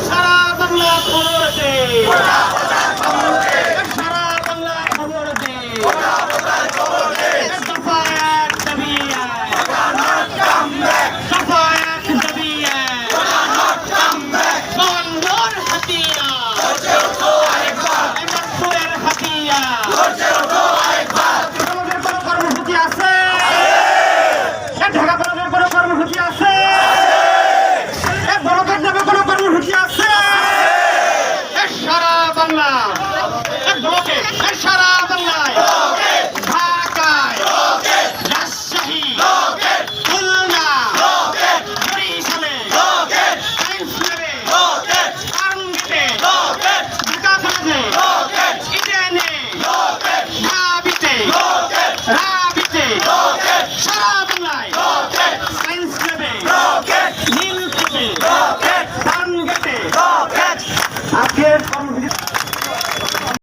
সারা বাংলা খবর দে সারা বাংলা খবর দে আজকের